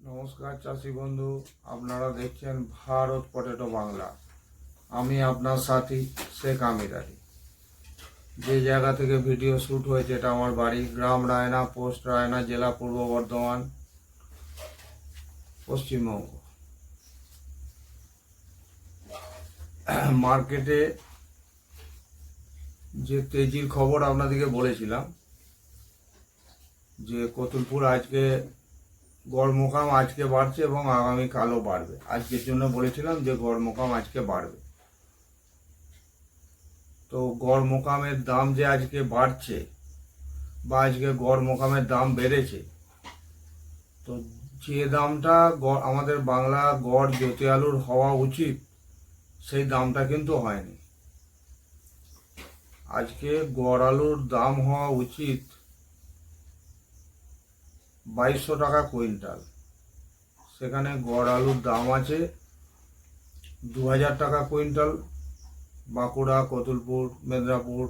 নমস্কার চাষি বন্ধু, আপনারা দেখছেন ভারত পটেটো বাংলা। আমি আপনার সাথী শেখ আমির আলী। যে জায়গা থেকে ভিডিও শ্যুট হয়েছে এটা আমার বাড়ি, গ্রাম রায়না, পোস্ট রায়না, জেলা পূর্ব বর্ধমান, পশ্চিমবঙ্গ। মার্কেটে যে তেজির খবর আপনাদেরকে বলেছিলাম, যে কতুলপুর আজকে গড় মোকাম আজকে বাড়ছে এবং আগামী কালও বাড়বে। আজকের জন্য বলেছিলাম যে গড় মোকাম আজকে বাড়বে। তো গড় মোকামের দাম যে আজকে বাড়ছে বা আজকে গড় মোকামের দাম বেড়েছে, তো যে দামটা আমাদের বাংলা গড় জ্যোতি আলুর হওয়া উচিত, সেই দামটা কিন্তু হয়নি। আজকে গড় আলুর দাম হওয়া উচিত বাইশশো টাকা কুইন্টাল। সেখানে গড় আলুর দাম আছে দু হাজার টাকা কুইন্টাল। বাঁকুড়া, কতুলপুর, মেদিনীপুর,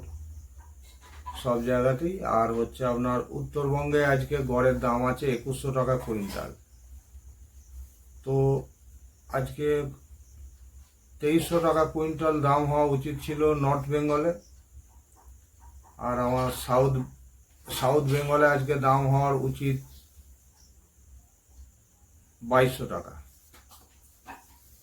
সব জায়গাতেই। আর হচ্ছে আপনার উত্তরবঙ্গে আজকে গড়ের দাম আছে একুশশো টাকা কুইন্টাল। তো আজকে তেইশশো টাকা কুইন্টাল দাম হওয়া উচিত ছিল নর্থ বেঙ্গলে। আর আমার সাউথ সাউথ বেঙ্গলে আজকে দাম হওয়ার উচিত বাইশশো টাকা।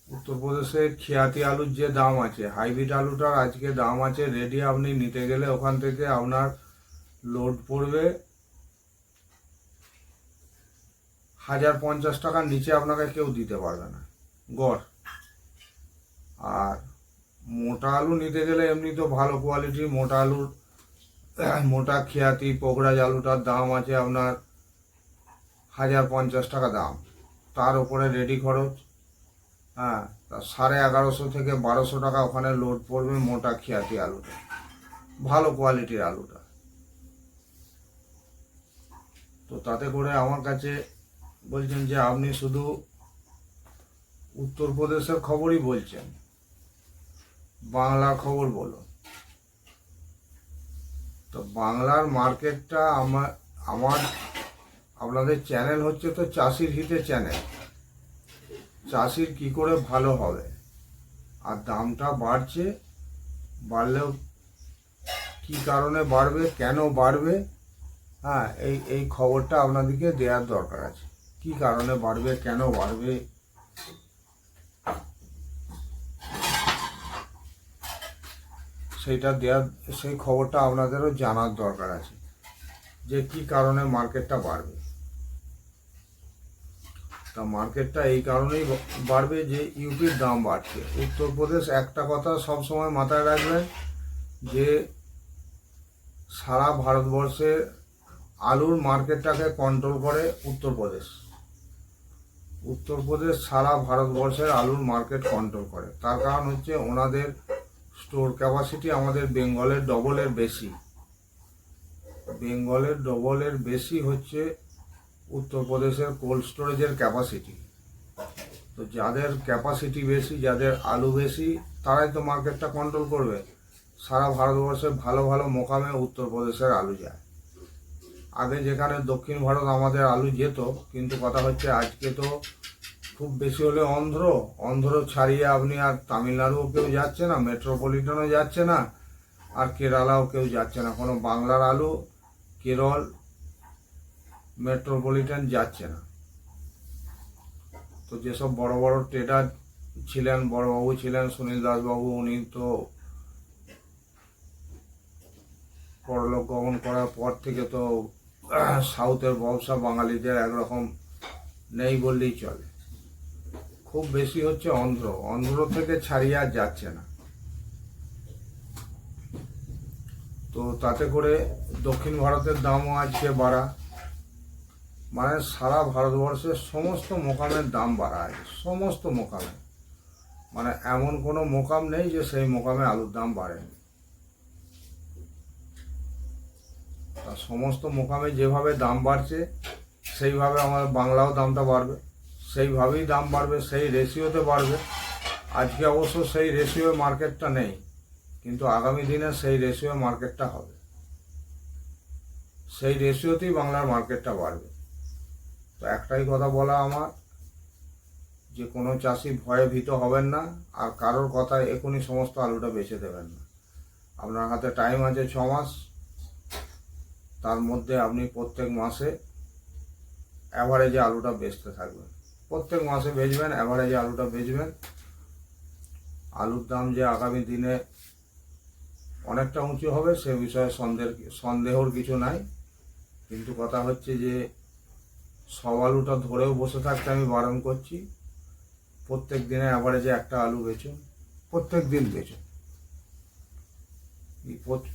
উত্তরপ্রদেশের খিয়াতি আলুর যে দাম আছে, হাইব্রিড আলুটার আজকে দাম আছে রেডি আপনি নিতে গেলে ওখান থেকে আপনার লোড পড়বে হাজার পঞ্চাশ টাকার নিচে আপনাকে কেউ দিতে পারবে না। গড়। আর মোটা আলু নিতে গেলে এমনি তো ভালো কোয়ালিটির মোটা আলুর, মোটা খেয়াতি পোকরাজ আলুটার দাম আছে আপনার হাজার পঞ্চাশ টাকা দাম। তার উপরে রেডি খরচ। হ্যাঁ সাড়ে এগারোশো থেকে বারোশো টাকা ওখানে লোড পড়বে মোটা খেয়াতি আলুটা। ভালো কোয়ালিটির আলুটা। তো তাতে করে আমার কাছে বলছেন যে আপনি শুধু উত্তরপ্রদেশের খবরই বলছেন। বাংলার খবর বলুন। তো বাংলার মার্কেটটা আমার আমার আপনাদের চ্যানেল হচ্ছে তো চাষির হিতে চ্যানেল চাষির কি করে ভালো হবে? আর দামটা বাড়ছে, বাড়লেও কি কারণে বাড়বে, কেন বাড়বে? হ্যাঁ এই এই খবরটা আপনাদেরকে দেওয়ার দরকার আছে। কি কারণে বাড়বে, কেন বাড়বে? সেইটা দেওয়ার, সেই খবরটা আপনাদেরও জানার দরকার আছে যে কি কারণে মার্কেটটা বাড়বে। তা মার্কেটটা এই কারণেই বাড়বে যে ইউপির দাম বাড়ছে। উত্তরপ্রদেশ একটা কথা সবসময় মাথায় রাখবেন যে সারা ভারতবর্ষে আলুর মার্কেটটাকে কন্ট্রোল করে উত্তরপ্রদেশ। উত্তরপ্রদেশ সারা ভারতবর্ষের আলুর মার্কেট কন্ট্রোল করে। তার কারণ হচ্ছে ওনাদের স্টোর ক্যাপাসিটি আমাদের বেঙ্গলের ডবলের বেশি। বেঙ্গলের ডবলের বেশি হচ্ছে উত্তরপ্রদেশের কোল্ড স্টোরেজের ক্যাপাসিটি তো যাদের ক্যাপাসিটি বেশি, যাদের আলু বেশি, তারাই তো মার্কেটটা কন্ট্রোল করবে। সারা ভারতবর্ষে ভালো ভালো মোকামে উত্তরপ্রদেশের আলু যায়। আগে যেখানে দক্ষিণ ভারত আমাদের আলু যেত, কিন্তু কথা হচ্ছে আজকে তো খুব বেশি হলে অন্ধ্র। অন্ধ্র ছাড়িয়ে আপনি আর তামিলনাড়ুও কেউ যাচ্ছে না মেট্রোপলিটনও যাচ্ছে না, আর কেরালাও কেউ যাচ্ছে না। কোনো বাংলার আলু, কেরল মেট্রোপলিটন যাচ্ছে না। তো যেসব বড় বড় ট্রেডার ছিলেন বড়বাবু ছিলেন, সুনীল দাসবাবু, উনি তো পরলোক গমন করার পর থেকে তো সাউথের ব্যবসা বাঙালিদের একরকম নেই বললেই চলে। খুব বেশি হচ্ছে অন্ধ্র। অন্ধ্র থেকে ছাড়িয়ে আর যাচ্ছে না। তো তাতে করে দক্ষিণ ভারতের দামও আজকে বাড়া। মানে সারা ভারতবর্ষের সমস্ত মোকামের দাম বাড়ায় সমস্ত মোকামে। মানে এমন কোনো মোকাম নেই যে সেই মোকামে আলুর দাম বাড়েনি। তা সমস্ত মোকামে যেভাবে দাম বাড়ছে, সেইভাবে আমার বাংলাও দামটা বাড়বে, সেইভাবেই দাম বাড়বে, সেই রেশিওতে বাড়বে। আজকে অবশ্য সেই রেশিও মার্কেটটা নেই, কিন্তু আগামী দিনে সেই রেশিও মার্কেটটা হবে। সেই রেশিওতেই বাংলার মার্কেটটা বাড়বে। তো একটাই কথা বলা আমার, যে কোনো চাষি ভয়ে ভীত হবেন না, আর কারোর কথায় এখনই সমস্ত আলুটা বেছে দেবেন না। আপনার হাতে টাইম আছে ছ মাস, তার মধ্যে আপনি প্রত্যেক মাসে অ্যাভারেজে আলুটা বেচতে থাকবেন। প্রত্যেক মাসে বেচবেন অ্যাভারেজে আলুটা বেচবেন। আলুর দাম যে আগামী দিনে অনেকটা উঁচু হবে, সে বিষয়ে সন্দেহ, সন্দেহর কিছু নাই। কিন্তু কথা হচ্ছে যে সব আলুটা ধরেও বসে থাকতে আমি বারণ করছি। প্রত্যেক দিনে অ্যাভারেজে একটা আলু বেচুন প্রত্যেক দিন বেচুন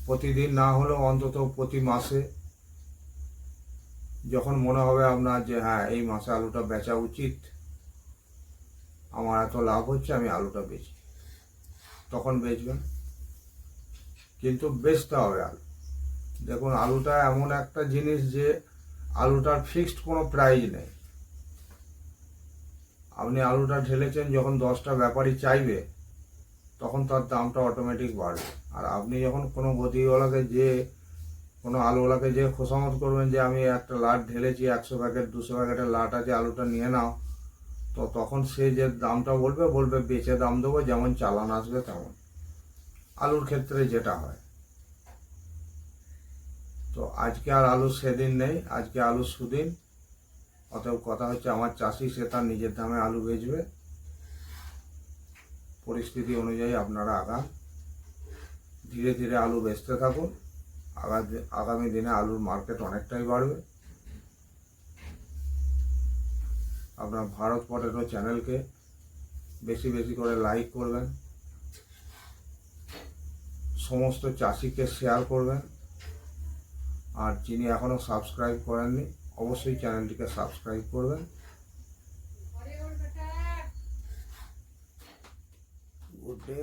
প্রতিদিন না হলেও অন্তত প্রতি মাসে যখন মনে হবে আপনার যে হ্যাঁ এই মাসে আলুটা বেচা উচিত, আমার এত লাভ হচ্ছে, আমি আলুটা বেচি। তখন বেচবেন। কিন্তু বেচতে হবে আলু। দেখুন, আলুটা এমন একটা জিনিস যে আলুটার ফিক্সড কোনো প্রাইস নেই। আপনি আলুটা ঢেলেছেন, যখন দশটা ব্যাপারী চাইবে, তখন তার দামটা অটোমেটিক বাড়বে। আর আপনি যখন কোনো গদিওয়ালাকে যে, কোনো আলুওয়ালাকে যে খোসামত করবেন যে, আমি একটা লাট ঢেলেছি, একশো প্যাকেট, দুশো প্যাকেটের লাট আছে, আলুটা নিয়ে নাও। তো তখন সে যে দামটা বলবে বলবে, বেচে দাম দেবো, যেমন চালান আসবে তেমন। আলুর ক্ষেত্রে যেটা হয় তো আজকে আর আলু সেদিন নেই, আজকে আলু সুদিন। অতএব কথা হচ্ছে আমার চাষি, সে তার নিজের দামে আলু বেচবে। পরিস্থিতি অনুযায়ী আপনারা আগান। ধীরে ধীরে আলু বেচতে থাকুন। আগা- আগামী দিনে আলুর মার্কেট অনেকটাই বাড়বে। আপনার ভারত পটেটো চ্যানেলকে বেশি বেশি করে লাইক করবেন। সমস্ত চাষিকে শেয়ার করবেন। আর যিনি এখনও সাবস্ক্রাইব করেননি অবশ্যই চ্যানেলটিকে সাবস্ক্রাইব করবেন। Good day.